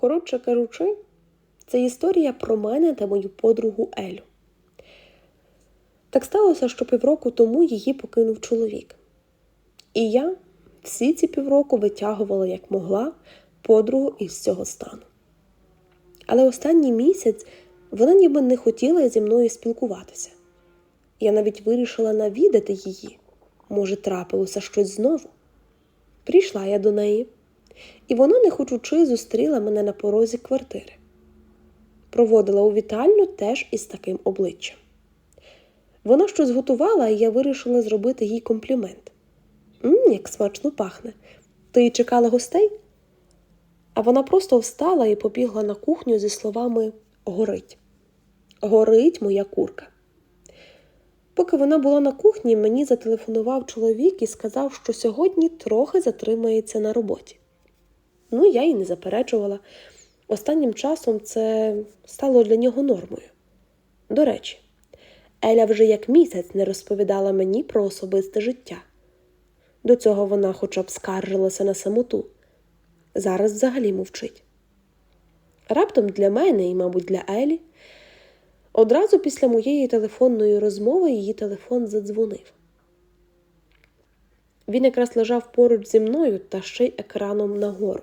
Коротше кажучи, це історія про мене та мою подругу Елю. Так сталося, що півроку тому її покинув чоловік. І я всі ці півроку витягувала як могла подругу із цього стану. Але останній місяць вона ніби не хотіла зі мною спілкуватися. Я навіть вирішила навідати її. Може, трапилося щось знову. Прийшла я до неї, і вона, не хочучи, зустріла мене на порозі квартири. Проводила у вітальню теж із таким обличчям. Вона щось готувала, і я вирішила зробити їй комплімент. Мм, як смачно пахне. Ти чекала гостей? А вона просто встала і побігла на кухню зі словами Горить. Горить моя курка. Поки вона була на кухні, мені зателефонував чоловік і сказав, що сьогодні трохи затримається на роботі. Ну, я й не заперечувала. Останнім часом це стало для нього нормою. До речі, Еля вже як місяць не розповідала мені про особисте життя. До цього вона хоча б скаржилася на самоту. Зараз взагалі мовчить. Раптом для мене і, мабуть, для Елі, одразу після моєї телефонної розмови її телефон задзвонив. Він якраз лежав поруч зі мною та ще й екраном нагору.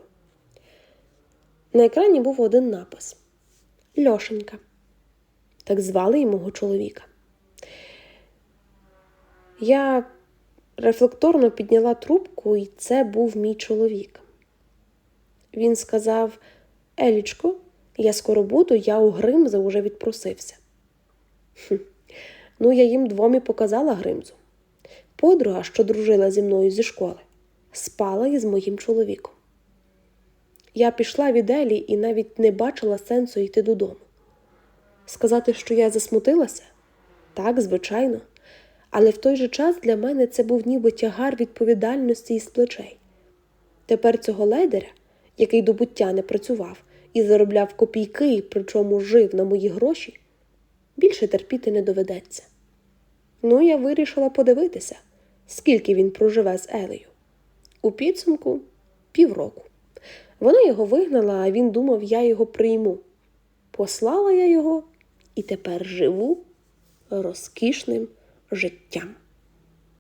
На екрані був один напис Льошенька. Так звали й мого чоловіка. Я рефлекторно підняла трубку, і це був мій чоловік. Він сказав: Елічко, я скоро буду, я у Гримза уже відпросився. Хм. Ну, я їм двом і показала Гримзу. Подруга, що дружила зі мною зі школи, спала із моїм чоловіком. Я пішла від Елі і навіть не бачила сенсу йти додому. Сказати, що я засмутилася? Так, звичайно. Але в той же час для мене це був ніби тягар відповідальності із плечей. Тепер цього ледеря, який до буття не працював і заробляв копійки, причому жив на мої гроші, більше терпіти не доведеться. Ну, я вирішила подивитися, скільки він проживе з Елею. У підсумку півроку. Вона його вигнала, а він думав, я його прийму. Послала я його і тепер живу розкішним життям.